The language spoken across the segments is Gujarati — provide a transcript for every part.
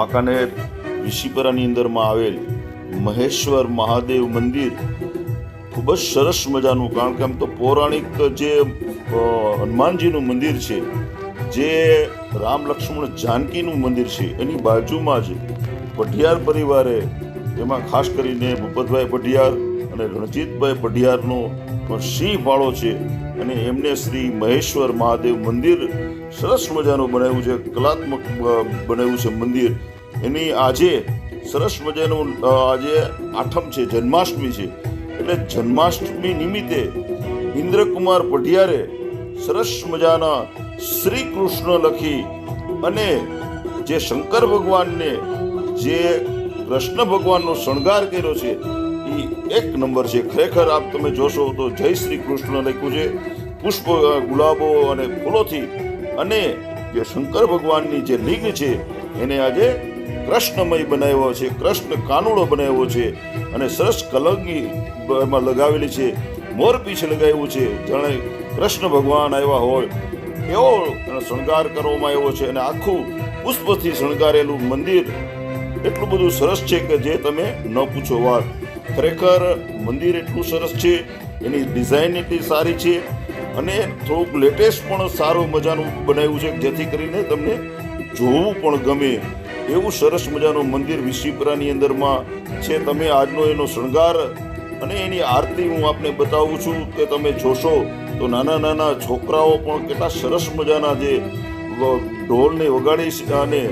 વાંકાનેર વિશીપરાની અંદરમાં આવેલ મહેશ્વર મહાદેવ મંદિર ખૂબ જ સરસ મજાનું, કારણ કે આમ તો પૌરાણિક જે હનુમાનજીનું મંદિર છે, જે રામ લક્ષ્મણ જાનકીનું મંદિર છે, એની બાજુમાં જ પઢિયાર પરિવારે, એમાં ખાસ કરીને ભૂપતભાઈ પઢિયાર અને રણજીતભાઈ પઢિયારનો પણ સિંહ ફાળો છે અને એમને શ્રી મહેશ્વર મહાદેવ મંદિર સરસ મજાનું બનાવ્યું છે, કલાત્મક બનાવ્યું છે મંદિર. એની આજે સરસ મજાનું આજે આઠમ છે, જન્માષ્ટમી છે. એટલે જન્માષ્ટમી નિમિત્તે ઇન્દ્રકુમાર પઢિયારે સરસ મજાના શ્રી કૃષ્ણ લખી અને જે શંકર ભગવાનને જે કૃષ્ણ ભગવાનનો શણગાર કર્યો છે એ એક નંબર છે. ખરેખર આપ તમે જોશો તો જય શ્રી કૃષ્ણ લખ્યું છે. પુષ્પ ગુલાબો અને ફૂલોથી અને જે શંકર ભગવાનની જે લિંગ છે, એને આજે કૃષ્ણમય બનાવ્યો છે. કૃષ્ણ કાનુડો બનાવ્યો છે અને સરસ કલંગી એમાં લગાવેલી છે. મોરપીછ લગાવ્યું છે. જાણે કૃષ્ણ ભગવાન આવ્યા હોય. એવો શણગાર કરવામાં આવ્યો છે અને આખું પુષ્પથી શણગારેલું મંદિર એટલું બધું સરસ છે કે જે તમે ન પૂછો વાત ખરેખર મંદિર એટલું સરસ છે, એની ડિઝાઇન એટલી સારી છે અને થોડુંક લેટેસ્ટ પણ સારું મજાનું બનાવ્યું છે, જેથી કરીને તમને જોવું પણ ગમે. એવું સરસ મજાનું મંદિર વિશીપરાની અંદરમાં છે. તમે આજનો એનો શણગાર અને એની આરતી હું આપને બતાવું છું કે તમે જોશો તો નાના નાના છોકરાઓ પણ કેટલા સરસ મજાના જે ઢોલને વગાડી અને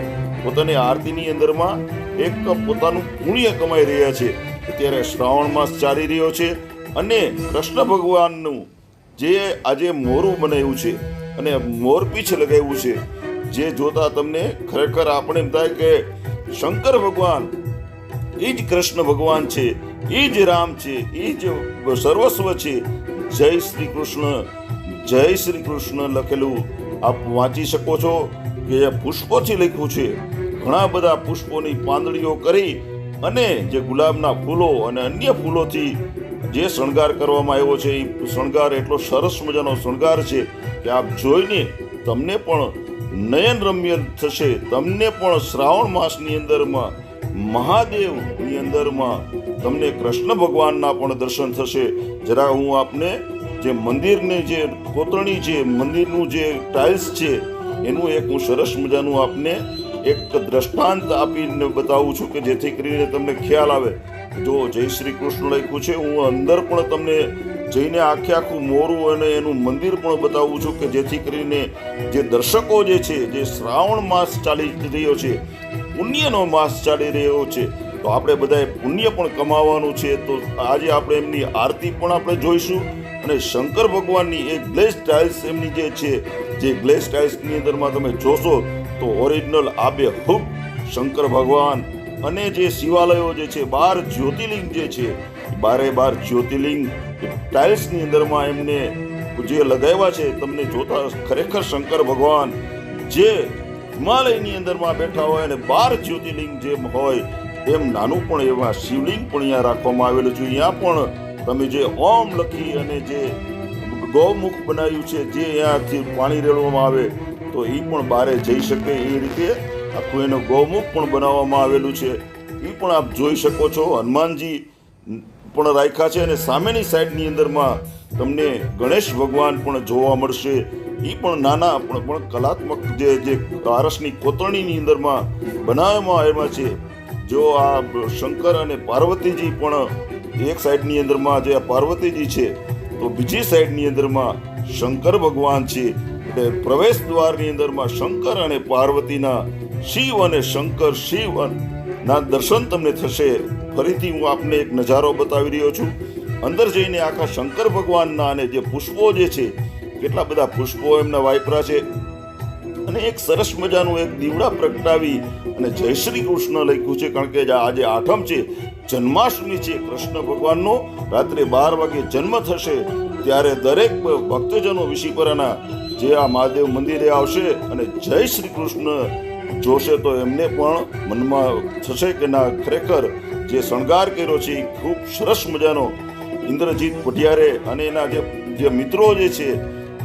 પોતાની આરતીની અંદરમાં એક પોતાનું પુણ્ય કમાઈ રહ્યા છે. અત્યારે શ્રાવણ માસ ચાલી રહ્યો છે અને કૃષ્ણ ભગવાનનું જે આજે મોરું બનાવ્યું છે અને મોરપીછ લગાવ્યું છે, જે જોતા તમને ખરેખર આપણે એમ થાય કે શંકર ભગવાન એ જ કૃષ્ણ ભગવાન છે, એ જ રામ છે, એ જ સર્વસ્વ છે. જય શ્રી કૃષ્ણ, જય શ્રી કૃષ્ણ લખેલું આપ વાંચી શકો છો કે પુષ્પોથી લખ્યું છે. ઘણા બધા પુષ્પોની પાંદડીઓ કરી અને જે ગુલાબના ફૂલો અને અન્ય ફૂલોથી જે શણગાર કરવામાં આવ્યો છે એ શણગાર એટલો સરસ મજાનો શણગાર છે કે આપ જોઈને તમને પણ નયન રમ્ય થશે. તમને પણ શ્રાવણ માસની અંદરમાં, મહાદેવની અંદરમાં તમને કૃષ્ણ ભગવાનના પણ દર્શન થશે. જરા હું આપને જે મંદિરને જે કોતરણી છે મંદિરનું જે ટાઇલ્સ છે, એનું એક હું સરસ મજાનું આપને એક દ્રષ્ટાંત આપીને બતાવું છું કે જેથી કરીને તમને ખ્યાલ આવે. જો જય શ્રી કૃષ્ણ લખ્યું છે, હું અંદર પણ તમને જઈને આખે આખું મોરું અને એનું મંદિર પણ બતાવું છું કે જેથી કરીને જે દર્શકો જે છે, જે શ્રાવણ માસ ચાલી રહ્યો છે, પુણ્યનો માસ ચાલી રહ્યો છે, તો આપણે બધાએ પુણ્ય પણ કમાવાનું છે. તો આજે આપણે એમની આરતી પણ આપણે જોઈશું અને શંકર ભગવાનની એક ગ્લેસ ટાઇલ્સ એમની જે છે જે ગ્લેસ ટાઇલ્સની અંદરમાં તમે જોશો તો ઓરિજિનલ આબે હૂબ શંકર ભગવાન અને જે શિવાલયો જે છે, બાર જ્યોતિર્લિંગ જે છે, બારે બાર જ્યોતિર્લિંગ ટાઇલ્સની અંદરમાં એમને જે લગાવ્યા છે, તમને જોતા ખરેખર શંકર ભગવાન જે હિમાલયની અંદરમાં બેઠા હોય અને બાર જ્યોતિર્લિંગ જેમ હોય, એમ નાનું પણ એવા શિવલિંગ પણ અહીંયા રાખવામાં આવેલું છે. અહીંયા પણ તમે જે ઓમ લખી અને જે ગૌમુખ બનાવ્યું છે, જે અહીંયાથી પાણી રેડવામાં આવે, તો એ પણ બહારે જઈ શકે એ રીતે. આખું એનું ગૌમુખ પણ બનાવવામાં આવેલું છે. એ પણ આપ જોઈ શકો છો, હનુમાનજી પણ રાખ્યા છે અને સામેની સાઈડની અંદરમાં તમને ગણેશ ભગવાન પણ જોવા મળશે. એ પણ નાના, પણ પણ કલાત્મક જે જે આરસની કોતરણીની અંદરમાં બનાવવામાં આવ્યા છે. જો આ શંકર અને પાર્વતીજી પણ એક સાઈડની અંદરમાં જે પાર્વતીજી છે તો બીજી સાઈડની અંદરમાં શંકર ભગવાન છે. એટલે પ્રવેશ દ્વારની અંદરમાં શંકર અને પાર્વતીના શિવ અને શંકર શિવ ના દર્શન તમને થશે. ફરીથી હું આપને એક નજારો બતાવી રહ્યો છું. અંદર જઈને આખા શંકર ભગવાનના અને જે પુષ્પો જે છે, કેટલા બધા પુષ્પો એમના વાયપરા છે. અને એક સરસ મજાનું એક દીવડા પ્રગટાવી અને જય શ્રી કૃષ્ણ લખ્યું છે. કારણ કે આજે આઠમ છે, જન્માષ્ટમી છે કૃષ્ણ ભગવાનનો. રાત્રે બાર વાગે જન્મ થશે, ત્યારે દરેક ભક્તજનો વિશીપરાના જે આ મહાદેવ મંદિરે આવશે અને જય શ્રી કૃષ્ણ જોશે તો એમને પણ મનમાં થશે કે ના, ખરેખર જે શણગાર કર્યો છે ખૂબ સરસ મજાનો. ઇન્દ્રજીત પટિયારે અને એના જે મિત્રો જે છે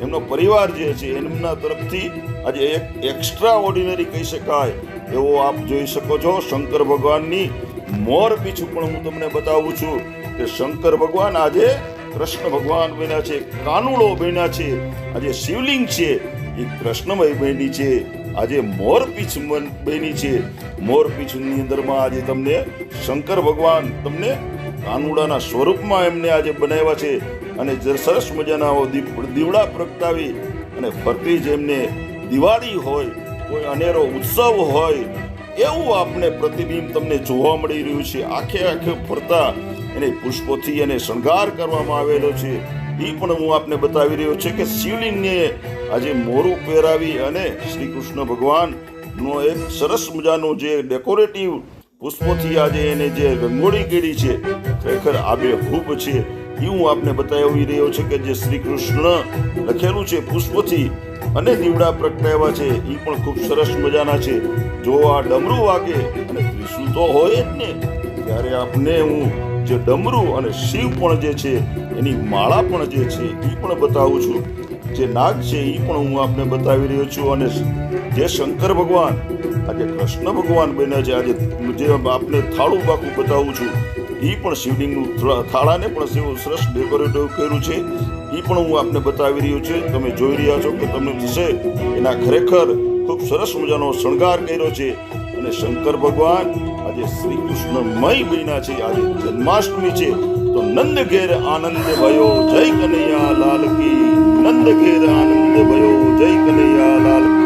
એમનો પરિવાર જે છે, એમના તરફથી આજે એક એક્સ્ટ્રા ઓર્ડિનરી કહી શકાય. એવો આપ જોઈ શકો છો, શંકર ભગવાનની મોર પીછું પણ હું તમને બતાવું છું કે શંકર ભગવાન આજે કૃષ્ણ ભગવાન બન્યા છે, કાનુડો બન્યા છે, આજે શિવલિંગ છે, એ કૃષ્ણમય બની છે, આજે મોર પીછ બની છે. મોર પીછની અંદરમાં આજે તમને શંકર ભગવાન તમને કાનુડાના સ્વરૂપમાં એમને આજે બનાવ્યા છે. અને સરસ મજાના દીવડા પ્રગટાવી અને ફરતી જેમને દિવાળી હોય, કોઈ અનેરો ઉત્સવ હોય, એવું આપને પ્રતિબિંબ તમને જોવા મળી રહ્યું છે. આખે આખે ફરતા એને પુષ્પોથી એને શણગાર કરવામાં આવેલો છે. એ પણ હું આપને બતાવી રહ્યો છે કે શિવલિંગને આજે મોરું પહેરાવી અને શ્રી કૃષ્ણ ભગવાનનો એક સરસ મજાનું જે ડેકોરેટિવ પુષ્પોથી આજે એને જે રંગોળી કરી છે, ખરેખર આબેહૂબ છે. એ હું આપને બતાવી રહ્યો છે કે જે શ્રી કૃષ્ણ લખેલું છે પુષ્પથી અને દીવડા પ્રગટાવ્યા છે એ પણ ખૂબ સરસ મજાના છે. જો આ ડમરું વાગે અને ત્રિશુલ તો હોય જ ને, ત્યારે આપને હું જે ડમરું અને શિવ પણ જે છે, એની માળા પણ જે છે એ પણ બતાવું છું. જે નાગ છે એ પણ હું આપને બતાવી રહ્યો છું અને જે શંકર ભગવાન, આજે કૃષ્ણ ભગવાન બન્યા છે, આજે જે આપને થાળું બાકું બતાવું છું એ પણ શિવલિંગનું થાળાને પણ શિવ સરસ ડેકોરેટિવ કર્યું છે. એ પણ હું આપને બતાવી રહ્યો છે. તમે જોઈ રહ્યા છો કે તમને થશે. એના ખરેખર ખૂબ સરસ મજાનો શણગાર કર્યો છે. અને શંકર ભગવાન આજે શ્રી કૃષ્ણમય બન્યા છે. આજે જન્માષ્ટમી છે. તો નંદ ઘેર આનંદ ભયો. જય કનૈયા લાલ કી. નંદ ઘેર આનંદ ભયો. જય કનૈયા લાલ કી.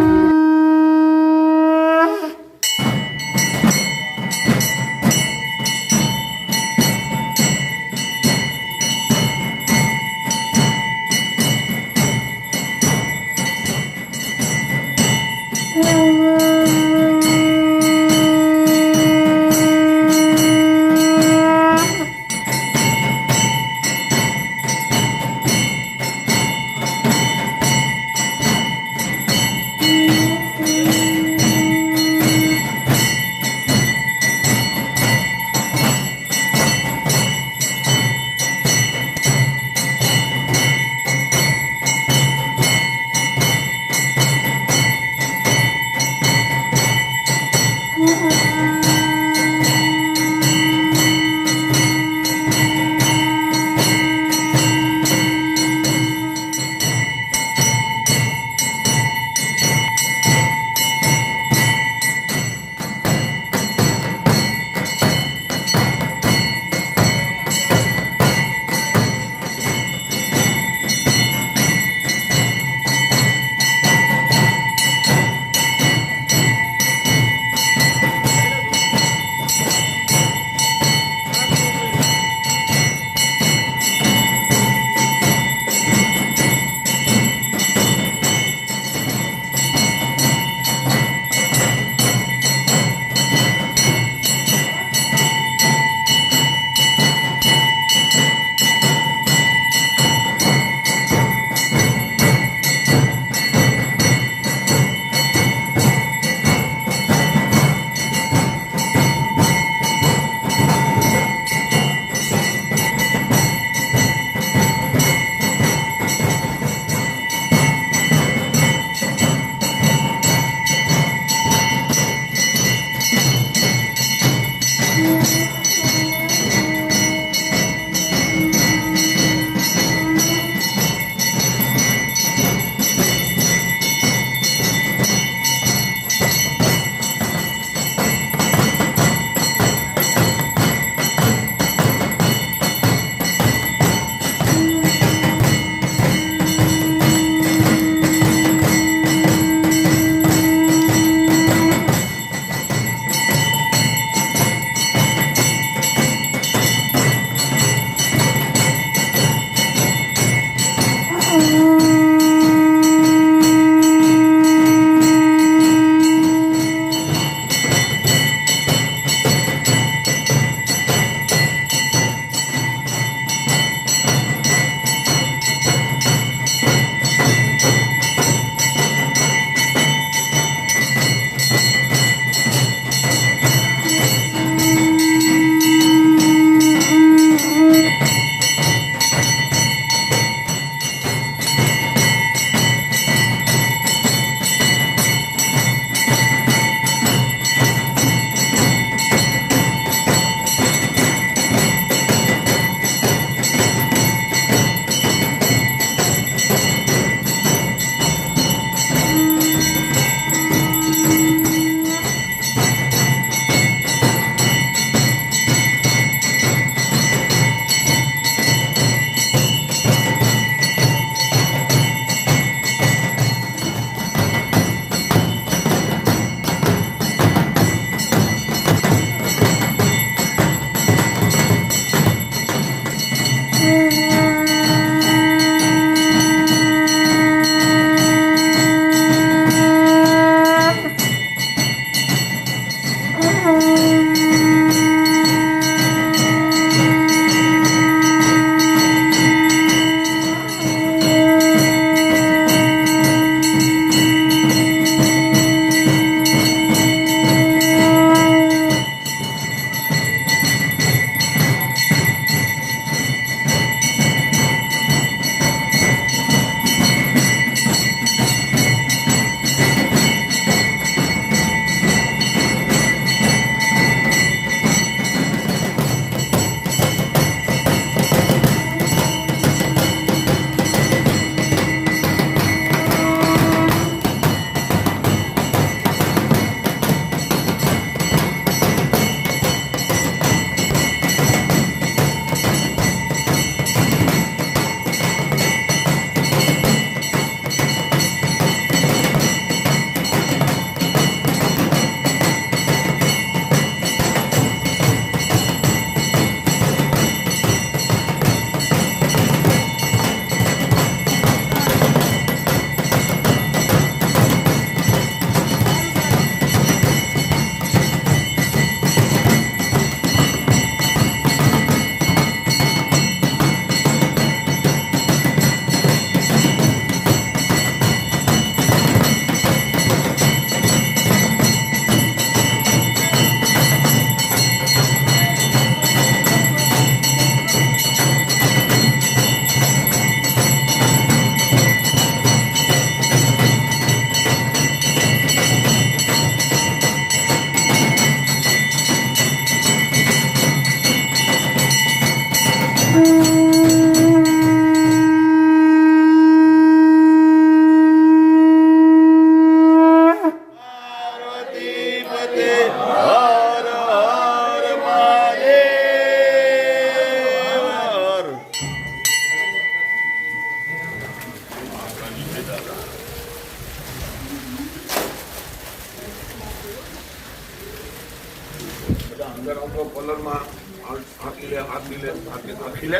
ভাত দিলে ভাত দিয়ে।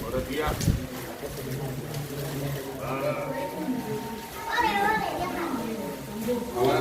ভাত আমার